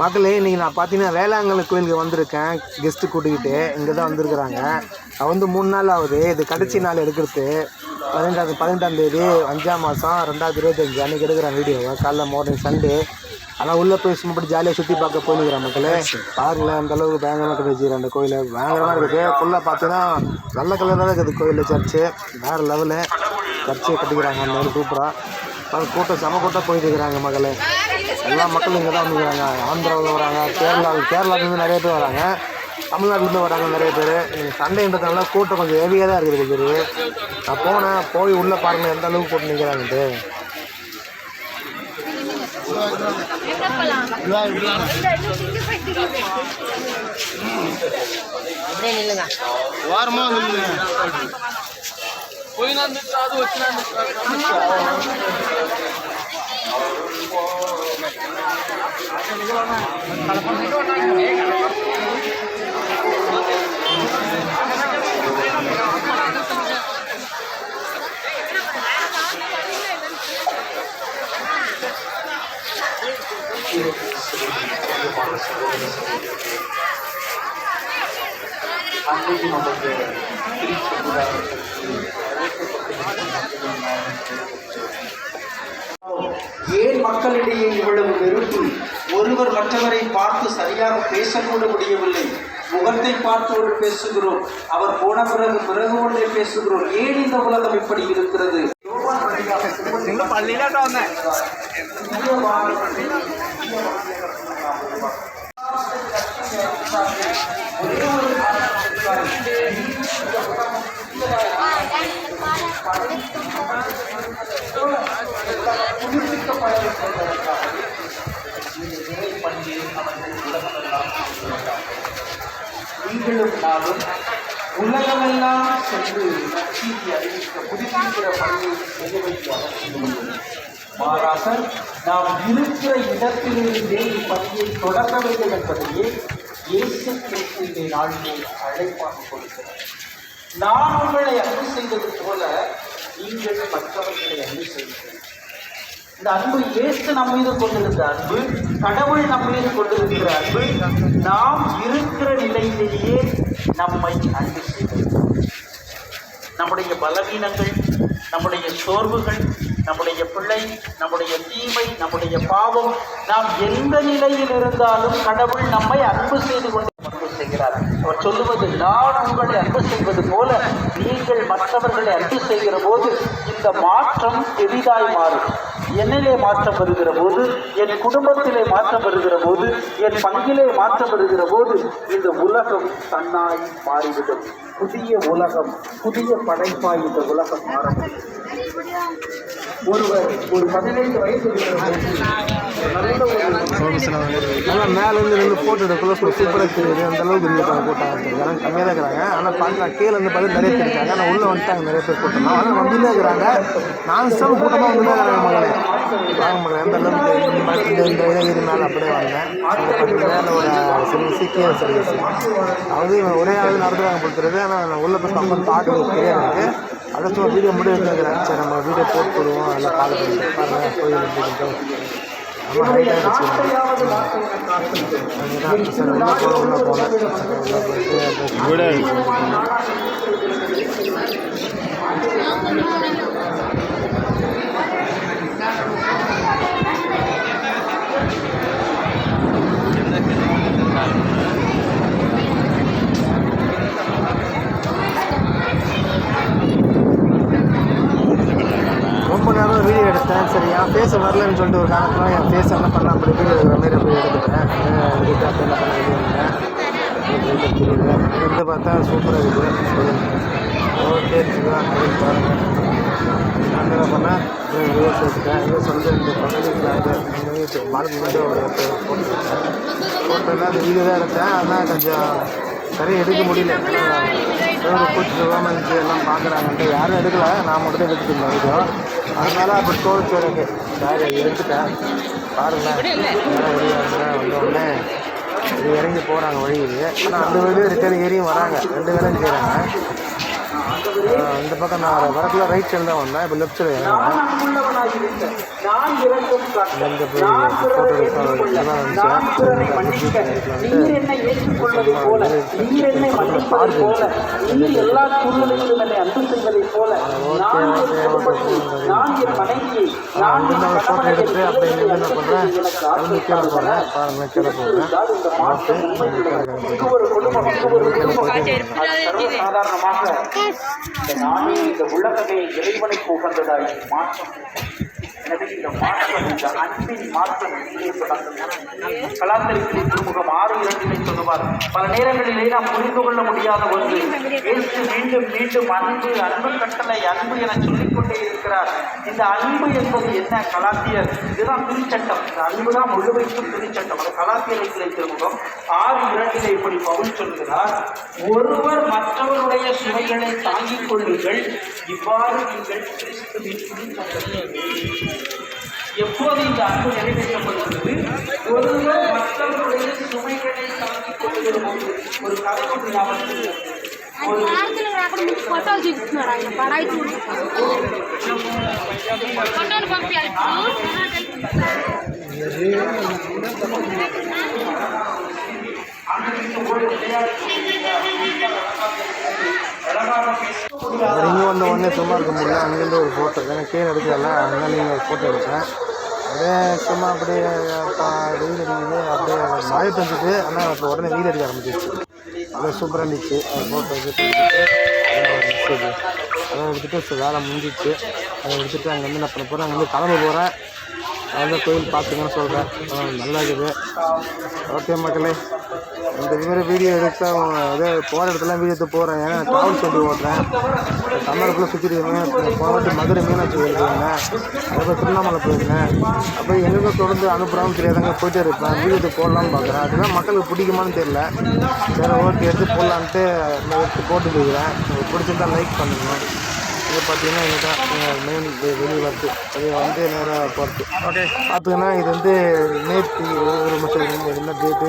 மக்களே இன்றைக்கி நான் பார்த்தீங்கன்னா வேளாங்கண்ணி கோயிலுக்கு வந்திருக்கேன். கெஸ்ட்டு கூட்டிக்கிட்டு இங்கே தான் வந்திருக்கிறாங்க. நான் வந்து மூணு நாள் ஆகுது. இது கடைசி நாள் எடுக்கிறது. பதினெட்டாம் பதினெட்டாம் தேதி அஞ்சாம் மாதம் ரெண்டாயிரத்தி இருபத்தஞ்சு அன்றைக்கி எடுக்கிறேன் வீடியோவை காலைல மார்னிங் சண்டே ஆனால் உள்ளே போய் சும்மா இப்படி ஜாலியாக சுற்றி பார்க்க போயிருக்கிறேன் மக்களே. பாருங்களேன் அந்த அளவுக்கு பயங்கரமாக கட்டி வச்சுக்கிறேன் அந்த கோயில். பயங்கரமாக இருக்குது ஃபுல்லாக பார்த்தீங்கன்னா வெள்ளை கலராக தான் இருக்குது கோயில் சர்ச்சு வேறு லெவலு சர்ச்சை கட்டிக்கிறாங்க அந்த மாதிரி சூப்பராக கூட்டம் செம கூட்டம் போயிட்டு இருக்கிறாங்க மக்களே. எல்லா மக்களும் இங்கே தான் வந்துக்கிறாங்க ஆந்திராவில் வராங்க கேரளா கேரளாவிலேருந்து நிறைய பேர் வராங்க. தமிழ்நாட்டிலேருந்து வராங்க நிறைய பேர். சண்டைன்றதுனால கூட்டம் கொஞ்சம் ஹெவியாக தான் இருக்குது பேர் நான் போனேன் போய் உள்ளே பாருங்கள் எந்த அளவுக்கு கூட்டம் நிற்கிறாங்கன்ட்டு வாரமா வந்து போயினா அது வச்சுனா அன்றைக்கு நமக்கு ஏன் மக்களிடையே இவ்வளவு நெருப்பு ஒருவர் மற்றவரை பார்த்து சரியாக பேசக்கூட முடியவில்லை. முகத்தை பார்த்து ஒரு பேசுகிறோம். அவர் போன பிறகு பிறகு ஒன்றை பேசுகிறோம். ஏன் இந்த உலகம் இப்படி இருக்கிறது? நிகழும் நானும் உலகமெல்லாம் சென்று நற்செய்தி அறிவிக்க புதுப்பிக்கிற பணியை நிறைவேற்றி அவசியம் மாறாக நாம் இருக்கிற இடத்திலிருந்தே இப்பணியை தொடங்க வேண்டும் என்பதையே இயேசு கிறிஸ்துவின் நாளிலே அழைப்பாக கொடுக்கிறார். நான் உங்களை அன்பு செய்தது போல நீங்கள் மற்றவர்களை அன்பு செய்யுங்கள். இந்த அன்பு இயேசு நம் மீது கொண்டிருந்த அன்பு கடவுள் நம் மீது கொண்டிருக்கிற அன்பு நாம் இருக்கிற நிலையிலேயே நம்மை அன்பு செய்கிறது. நம்முடைய பலவீனங்கள் நம்முடைய சோர்வுகள் நம்முடைய பிள்ளை நம்முடைய தீமை நம்முடைய பாவம் நாம் எந்த நிலையில் இருந்தாலும் கடவுள் நம்மை அன்பு செய்து கொண்டு செய்கிறார். அவர் சொல்லுவது நான் உங்களை அன்பு செய்வது போல நீங்கள் மற்றவர்களை அன்பு செய்கிற போது இந்த மாற்றம் எளிதாய் மாறும். என்னிலே மாற்றம் வருகிற போது என் குடும்பத்திலே மாற்றம் வருகிற போது என் பங்கிலே மாற்றம் வருகிற போது இந்த உலகம் தன்னாய் மாறிவிடும். புதிய உலகம் புதிய படைப்பாய் இந்த உலகம் மாறும் ஒருவர் ஒரு பதினைந்து வயசு ஆனால் மேலேருந்து நின்று ஃபோட்டோ எடுக்கல சூப்பராக தெரியுது. அந்த அளவுக்கு இருந்துருக்காங்க கூட்டம் ஜனம் கம்மியாக தான் இருக்கிறாங்க. ஆனால் பார்க்கலாம் கீழே இருந்து பார்த்து நிறைய பேர் இருக்காங்க. ஆனால் உள்ளே வந்துட்டாங்க நிறைய பேர் கூட்டம். ஆனால் வந்துட்டே இருக்கிறாங்க. நான் ஸ்டாப் கூட்டமாக வந்துட்டே இருக்கிறாங்க மகளே வாங்க மகளே அந்த அளவுக்கு இந்த இந்த இதை மேலே அப்படியே வாங்க. அங்கே ஒரு சர்வீஸ் கீழே சர்வீஸ் அது ஒரே ஆள் நடத்துகிறாங்க கொடுத்துருது ஆனால் நான் உள்ளே போய் உட்காந்து பார்க்கறது தெரியாது அடுத்து ஒரு வீடியோ முடிவு எடுத்துக்கிறேன். சரி நம்ம வீடியோ போட்டு விடுவோம் எல்லாம் பார்க்க பாருங்கள் கோயில் எப்படி ரொம்ப ஹைட்டாக இருந்துச்சு நாட்டையாவது மாற்ற காத்திருக்கிறேன் வரலன்னு சொல்லிட்டு ஒரு காரணத்தில் என் ஃபேஸ் என்ன பண்ண அப்படி வீடியோ எடுக்கிற மாதிரி அப்படி எடுத்துக்கிறேன். எடுத்து அப்படி என்ன பண்ண வீடியோ இருந்தேன் இருந்து பார்த்தா சூப்பராக இருக்குது. ஓகே அப்படின்னு பாருங்கள் நான் என்ன பண்ணேன்? ரிவர்ஸ் எடுத்துட்டேன் ரிவர்ஸ் வந்து இந்த பக்கத்துக்கு பாலு முன்னாடி ஒரு ஃபோட்டோ ஃபோட்டோலாம் அந்த வீடியோ தான் எடுத்தேன். அதான் கொஞ்சம் சரியாக எடுக்க முடியல. ஏன்னா கூட்டிட்டு போகாமல் இருந்துச்சு எல்லாம் பார்க்குறாங்கன்ட்டு யாரும் எடுக்கல. நான் மட்டும் தான் இருந்தேன் வீடியோ அதனால அப்படி தோணுச்சு எனக்கு. சரி எடுத்துட்டேன் பாருங்களேன். நேரா வெளியே வந்தேன் வந்த உடனே இது இறங்கி போகிறாங்க வழி இது ஆனால் அந்த வழியும் ரிட்டர்ன் ஏறியும் வராங்க. ரெண்டு வேலையும் செய்கிறாங்க இந்த பக்கம் நான் வரக்குள்ள ரைட் சைடு தான் வந்தேன். இப்போ லெஃப்ட் சைடு இந்த ஃபோட்டோ எடுத்து இங்கே என்ன பண்ணுறேன் கீழே போகிறேன் பாருங்க கீழே போகிறேன் இந்த மாற்றம் இந்த உலகமே இறைவனுக்கு உகந்ததாய் மாற்றம். அன்பின் மாற்றம் கலாத்தரிப்பிலே திருமுகம் ஆறு இரண்டிலே சொல்லுவார் பல நேரங்களிலே நாம் புரிந்து கொள்ள முடியாத ஒன்று இயேசு மீண்டும் மீண்டும் அன்பு அன்பு கட்டளை அன்பு என சொல்லிக்கொண்டே இருக்கிறார் இந்த அன்பு என்பது என்ன கலாத்தியர் இதுதான் திருச்சட்டம் இந்த அன்பு தான் முழுமைக்கும் திருச்சட்டம் அது கலாத்தியரை திருமுகம் ஆறு இரண்டிலே இப்படி பவுல் சொல்கிறார். ஒருவர் மற்றவருடைய சுமைகளை தாங்கிக் கொள்ளுங்கள். இவ்வாறு நீங்கள் கிறிஸ்துவின் எப்போது இந்த அன்பு நிறைவேற்றப்படுகிறது ஒருவர் மற்றவருடைய சுமைகளை தாங்கிக் கொள்ளுகிற போது ஒரு கதை ஒன்று ஞாபகத்தில் இருக்கிறது. ஒரு అక్కడ మీకు ఫోటోలు చూపిస్తున్నాడు ఆయన పడాయి ఫోటోలు పంపించాలి அப்புறம் இங்கே வந்த உடனே சும்மா இருக்க முடியல. அங்கேருந்து ஒரு ஃபோட்டோ எனக்கு கீழே எடுக்கல. அதனால நீங்கள் ஒரு ஃபோட்டோ எடுத்தேன். அப்படியே சும்மா அப்படியே வெயில் அடிக்குது. அப்படியே மழை பெஞ்சிட்டு ஆனால் இப்போ உடனே வெயில் அடிக்க ஆரம்பிச்சிருச்சு. அப்படியே சூப்பராக இருந்துச்சு. அந்த ஃபோட்டோ எடுத்து அதை எடுத்துகிட்டு வேலை முடிஞ்சிச்சு அதை எடுத்துகிட்டு அங்கேருந்து நான் பண்ண போகிறேன் அங்கேருந்து கிளம்ப போகிறேன் அந்த கோயில் பார்த்துங்கன்னு சொல்கிறேன் நல்லா இருக்குது. ஓகே மக்களே. இந்த மாதிரி வீடியோ எடுத்தா அதே போகிற இடத்துல வீடியோ எடுத்து போகிறேன் ஏன்னா ட்ராவல் சொல்லி ஓட்டுறேன். தமிழ்க்குள்ளே சுற்றிருக்கேன் போன வாட்டி மதுரை மீனாட்சி போயிருக்கேன் அதுக்கப்புறம் திருவண்ணாமலை போயிருந்தேன். அப்போ எங்கே தொடர்ந்து அனுப்புகிறான்னு தெரியாதங்க போயிட்டே இருப்பேன். வீடியோ எடுத்து போடலான்னு பார்க்குறேன் அதெல்லாம் மக்களுக்கு பிடிக்குமான்னு தெரியல. சரி ஓகே எடுத்து போடலான்ட்டு நான் எடுத்து போட்டு உங்களுக்கு பிடிச்சிருந்தா லைக் பண்ணுங்கள் இது பார்த்தீங்கன்னா இதுதான் மெயின் வெளியே வருது. அது வந்து நேராக போகிறது ஓகே பார்த்தீங்கன்னா இது வந்து நேற்று ஒரு நிமிஷம் என்ன டேட்டு